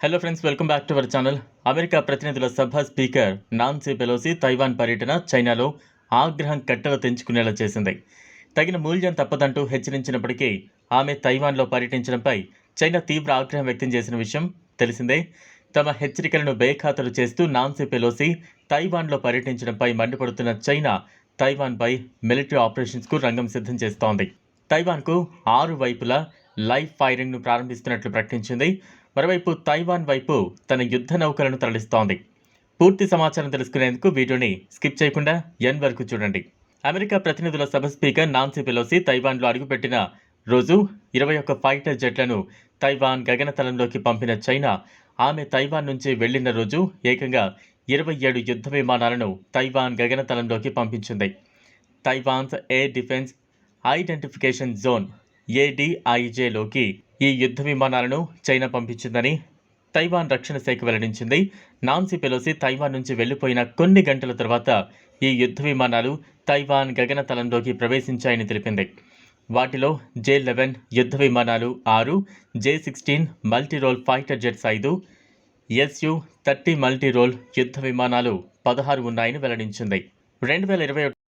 Hello friends welcome back to our channel America ప్రతినిధుల సభ speaker Nancy Pelosi Taiwan పర్యటన చైనాలో ఆగ్రహం కట్టలు తెంచుకునేలా చేసింది. తగిన మూల్యం తప్పదంటూ హెచ్చరించినప్పటికీ ఆమె తైవాన్లో పర్యటించడంపై చైనా తీవ్ర ఆగ్రహం వ్యక్తం చేసిన విషయం తెలిసిందే. తమ హెచ్చరికలను బేఖాతరు చేస్తూ నాన్సీ పెలోసి తైవాన్లో పర్యటించడంపై మండిపడుతున్న చైనా తైవాన్పై మిలిటరీ ఆపరేషన్స్కు రంగం సిద్ధం చేస్తోంది. తైవాన్కు ఆరు వైపులా లైవ్ ఫైరింగ్ను ప్రారంభిస్తున్నట్లు ప్రకటించింది. మరోవైపు తైవాన్ వైపు తన యుద్ధ నౌకలను తరలిస్తోంది. పూర్తి సమాచారం తెలుసుకునేందుకు వీడియోని స్కిప్ చేయకుండా ఎన్ వరకు చూడండి. అమెరికా ప్రతినిధుల సభ స్పీకర్ నాన్సీ పెలోసి తైవాన్లో అడుగుపెట్టిన రోజు ఇరవై ఒక్క ఫైటర్ జెట్లను తైవాన్ గగనతలంలోకి పంపిన చైనా ఆమె తైవాన్ నుంచి వెళ్ళిన రోజు ఏకంగా ఇరవై ఏడు యుద్ధ విమానాలను తైవాన్ గగనతలంలోకి పంపించింది. Taiwan's air defence identification zone ఏడీఐజేలోకి ఈ యుద్ధ విమానాలను చైనా పంపించిందని తైవాన్ రక్షణ శాఖ వెల్లడించింది. నాన్సీ పెలోసి తైవాన్ నుంచి వెళ్ళిపోయిన కొన్ని గంటల తర్వాత ఈ యుద్ధ విమానాలు తైవాన్ గగనతలంలోకి ప్రవేశించాయని తెలిపింది. వాటిలో జే లెవెన్ యుద్ధ విమానాలు ఆరు J sixteen multirole fighter jets ఐదు ఎస్యు థర్టీ మల్టీరోల్ యుద్ధ విమానాలు పదహారు ఉన్నాయని వెల్లడించింది. రెండు వేల ఇరవై